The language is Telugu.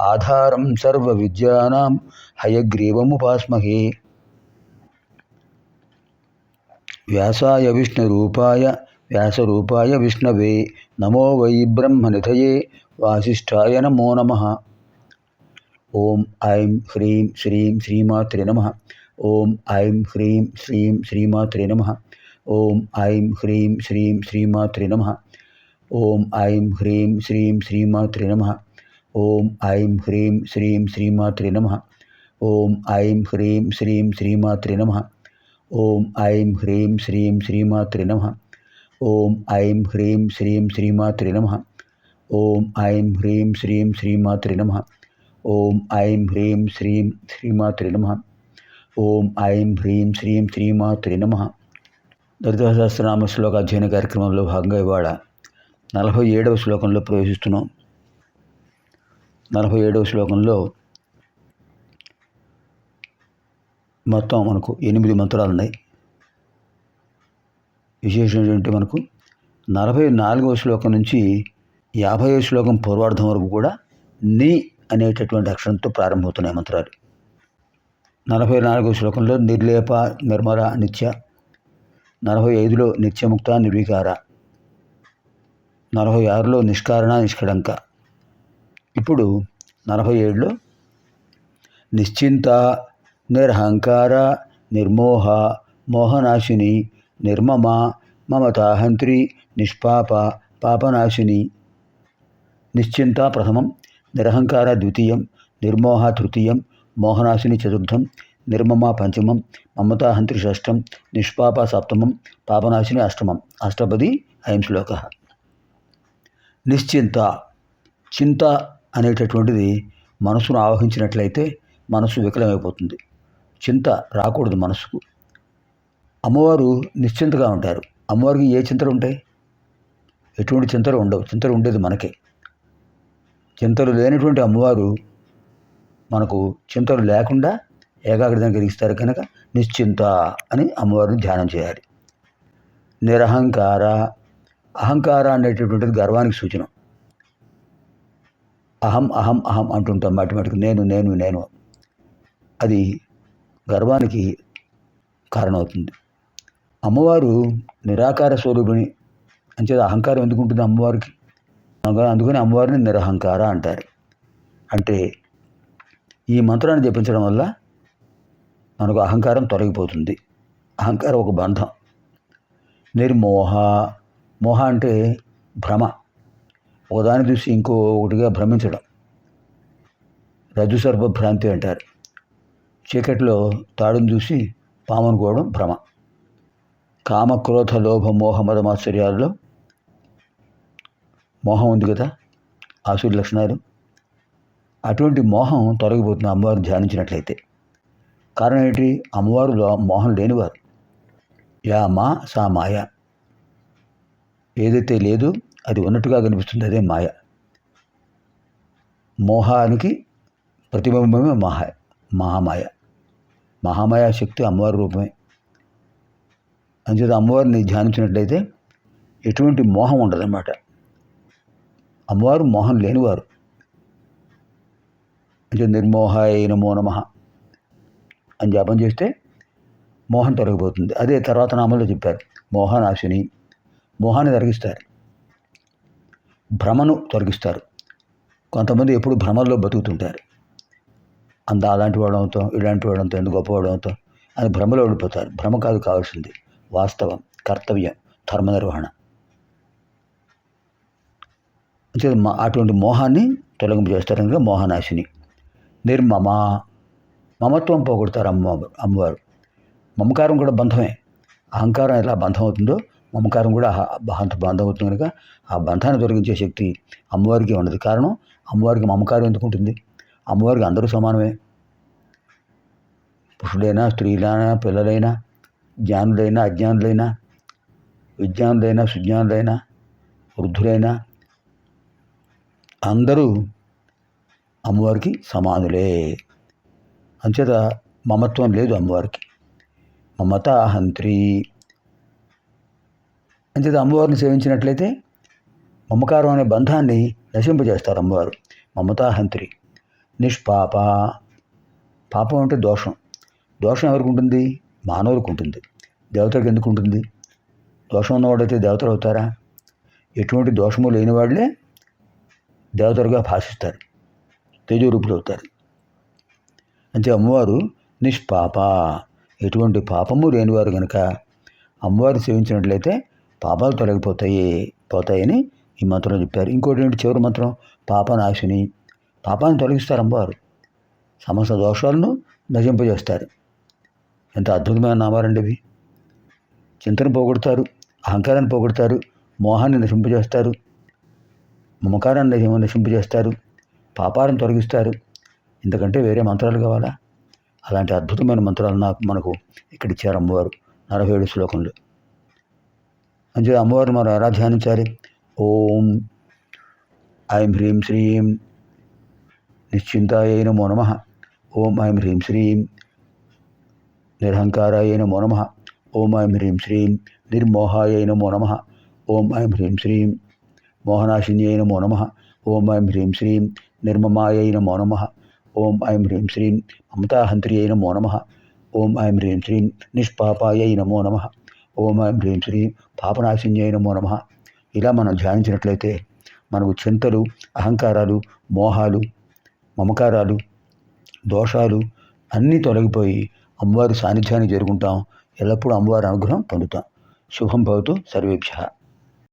आधारम सर्व विद्यानाम सर्वविद्यानां हयग्रीवमुपास्महे। व्यासाय विष्णु रूपाय व्यास रूपाय विष्णवे, नमो वै ब्रह्म निधये वासिष्ठाय नमो नमः। ओम ऐं ह्रीं श्रीं श्रीमात्रे नमः। ओम ऐं ह्रीं श्रीं श्रीमात्रे नमः। ओम ऐं ह्रीं श्रीं श्रीमात्रे नमः। ओम ऐं ह्रीं श्रीं श्रीमात्रे नमः। ఓం ఐం హ్రీం శ్రీం శ్రీమాత్రి నమ. ఓం ఐం హ్రీం శ్రీం శ్రీమాత్రి నమ. ఓం ఐం హ్రీం శ్రీం శ్రీమాత్రి నమ. ఓం ఐం హ్రీం శ్రీం శ్రీమాత్రి నమ. ఓం ఐం హ్రీం శ్రీం శ్రీమాత్రి నమ. ఓం ఐం హ్రీం శ్రీం శ్రీమాత్రి నమ. ఓం ఐం హ్రీం శ్రీం శ్రీమాత్రి నమ. దళిత సహస్రనామ శ్లోక అధ్యయన కార్యక్రమంలో భాగంగా ఇవాళ నలభై ఏడవ శ్లోకంలో ప్రవేశిస్తున్నాం. నలభై ఏడవ శ్లోకంలో మొత్తం మనకు ఎనిమిది మంత్రాలు ఉన్నాయి. విశేషం ఏంటంటే మనకు నలభై నాలుగవ శ్లోకం నుంచి యాభై శ్లోకం పూర్వార్థం వరకు కూడా ని అనేటటువంటి అక్షరంతో ప్రారంభమవుతున్నాయి మంత్రాలు. నలభై నాలుగవ శ్లోకంలో నిర్లేప నిర్మల నిత్య నలభై ఐదులో నిత్యముక్త నిర్వికార నలభై ఆరులో నిష్కారణ నిష్కళంక ఇప్పుడు నలభై ఏడులో నిశ్చింత నిర్హంకార నిర్మోహ మోహనాశిని నిర్మమ మమతాహంత్రి నిష్పాప పాపనాశిని. నిశ్చింత ప్రథమం నిరహంకార ద్వితీయం నిర్మోహ తృతీయం మోహనాశిని చతుర్థం నిర్మమ పంచమం మమతాహంత్రి షష్టం నిష్పాప సప్తమం పాపనాశిని అష్టమం. అష్టపది అయం శ్లోక నిశ్చింత. చింత అనేటటువంటిది మనసును ఆవహించినట్లయితే మనసు వికలమైపోతుంది. చింత రాకూడదు మనసుకు. అమ్మవారు నిశ్చింతగా ఉంటారు. అమ్మవారికి ఏ చింతలు ఉంటాయి? ఎటువంటి చింతలు ఉండవు. చింతలు ఉండేది మనకే. చింతలు లేనటువంటి అమ్మవారు మనకు చింతలు లేకుండా ఏకాగ్రతను కలిగిస్తారు కనుక నిశ్చింత అని అమ్మవారిని ధ్యానం చేయాలి. నిరహంకార అహంకార అనేటటువంటిది గర్వానికి సూచన. అహం అహం అహం అంటుంటాం మాటి నేను నేను నేను. అది గర్వానికి కారణమవుతుంది. అమ్మవారు నిరాకార స్వరూపిణి. అంచేది అహంకారం ఎందుకు ఉంటుంది అమ్మవారికి అందుకని అమ్మవారిని నిరహంకార అంటారు. అంటే ఈ మంత్రాన్ని జపించడం వల్ల మనకు అహంకారం తొలగిపోతుంది. అహంకారం ఒక బంధం. నిర్మోహ. మోహ అంటే భ్రమ. ఒకదాన్ని చూసి ఇంకొకటిగా భ్రమించడం. రజ్జు సర్ప భ్రాంతి అంటారు. చీకటిలో తాడును చూసి పామనుకోవడం భ్రమ. కామ క్రోధ లోభ మోహ మదమాశ్చర్యాలలో మోహం ఉంది కదా ఆసురి లక్షణాలు. అటువంటి మోహం తొలగిపోతుంది అమ్మవారు ధ్యానించినట్లయితే. కారణం ఏంటి? అమ్మవారు మోహం లేనివారు. యా మా సా మాయ. ఏదైతే లేదు అది ఉన్నట్టుగా కనిపిస్తుంది అదే మాయ. మోహానికి ప్రతిబింబమే మహా మహామాయ. మహామాయ శక్తి అమ్మవారి రూపమే. అంచేత అమ్మవారిని ధ్యానించినట్లయితే ఎటువంటి మోహం ఉండదన్నమాట. అమ్మవారు మోహం లేనివారు. అంటే నిర్మోహాయ నమో నమ అని జపం చేస్తే మోహం తొలగిపోతుంది. అదే తర్వాత నామంలో చెప్పారు. మోహనాశిని. మోహాన్ని తొలగిస్తారు. భ్రమను తొలగిస్తారు. కొంతమంది ఎప్పుడు భ్రమల్లో బతుకుతుంటారు. అంత అలాంటి వాడు అవుతాం ఇలాంటి వాడు అవుతాం ఎందుకు గొప్పవాడు అవుతాం. అని భ్రమలో ఓడిపోతారు భ్రమ కాదు కావాల్సింది. వాస్తవం కర్తవ్యం ధర్మ నిర్వహణ అంటే అటువంటి మోహాన్ని తొలగింపు చేస్తారు. కనుక మోహనాశిని. నిర్మమ మమత్వం పోగొడతారు అమ్మ అమ్మవారు. మమకారం కూడా బంధమే. అహంకారం ఎలా బంధం అవుతుందో మమకారం కూడా అంత బంధం అవుతుంది కనుక ఆ బంధాన్ని తొలగించే శక్తి అమ్మవారికి ఉన్నది. కారణం అమ్మవారికి మమకారం ఎందుకు ఉంటుంది? అమ్మవారికి అందరూ సమానమే. పురుషులైనా స్త్రీలైనా పిల్లలైనా జ్ఞానులైనా అజ్ఞానులైనా విజ్ఞానులైనా సుజ్ఞానులైనా వృద్ధులైనా అందరూ అమ్మవారికి సమానులే. అంచేత మమత్వం లేదు అమ్మవారికి. మమత హంత్రి అంతేత అమ్మవారిని సేవించినట్లయితే మమకారం అనే బంధాన్ని నశింపజేస్తారు అమ్మవారు. మమతాహంత్రి. నిష్పాప. పాపం అంటే దోషం. దోషం ఎవరికి ఉంటుంది? మానవులకు ఉంటుంది. దేవతలకు ఎందుకు ఉంటుంది? దోషం ఉన్నవాడైతే దేవతలు అవుతారా? ఎటువంటి దోషము లేని వాళ్ళే దేవతలుగా భాషిస్తారు. తేజరూపులు అవుతారు. అంతే అమ్మవారు నిష్పాప. ఎటువంటి పాపము లేనివారు కనుక అమ్మవారిని సేవించినట్లయితే పాపాలు తొలగిపోతాయి పోతాయని ఈ మంత్రం చెప్పారు. ఇంకోటి ఏంటి? చివరి మంత్రం పాపనాశిని. పాపాన్ని తొలగిస్తారు అమ్మవారు సమస్త దోషాలను నశింపజేస్తారు ఎంత అద్భుతమైన నామారండి ఇవి. చింతన పోగొడతారు అహంకారాన్ని పోగొడతారు మోహాన్ని నశింపజేస్తారు మమకారాన్ని నశింపజేస్తారు పాపాలను తొలగిస్తారు. ఎందుకంటే వేరే మంత్రాలు కావాలా? అలాంటి అద్భుతమైన మంత్రాలు నాకు మనకు ఇక్కడ ఇచ్చారు అమ్మవారు నలభై ఏడు శ్లోకంలో. అంతే అమ్మవారిని మనం ఎలా ధ్యానించాలి ఓం ఐం హ్రీం శ్రీం నిశ్చింతాయ నమో నమ. ఓం ఐం హ్రీం శ్రీం నిరహంకారాయ నమో నమ. ఓం ఐం హ్రీం శ్రీం నిర్మోహాయ నమో నమ. ఓం ఐం హ్రీం శ్రీం మోహనాశిన్యై నమో నమ. ఓం ఐం హ్రీం శ్రీం నిర్మమాయ నమో నమ. ఓం ఐం హ్రీం శ్రీం మమతాహంత్రియై నమో నమ. ఓం ఐం హ్రీం శ్రీం నిష్పాపాయ నమో నమ. ఓం ఐం హ్రీం శ్రీం పాపనాశిన్యై నమో. నమ ఇలా మనం ధ్యానించినట్లయితే మనకు చింతలు అహంకారాలు మోహాలు మమకారాలు దోషాలు అన్నీ తొలగిపోయి అమ్మవారి సాన్నిధ్యాన్ని చేరుకుంటాం ఎల్లప్పుడూ అమ్మవారి అనుగ్రహం పొందుతాం. శుభం భవతు సర్వేభ్య.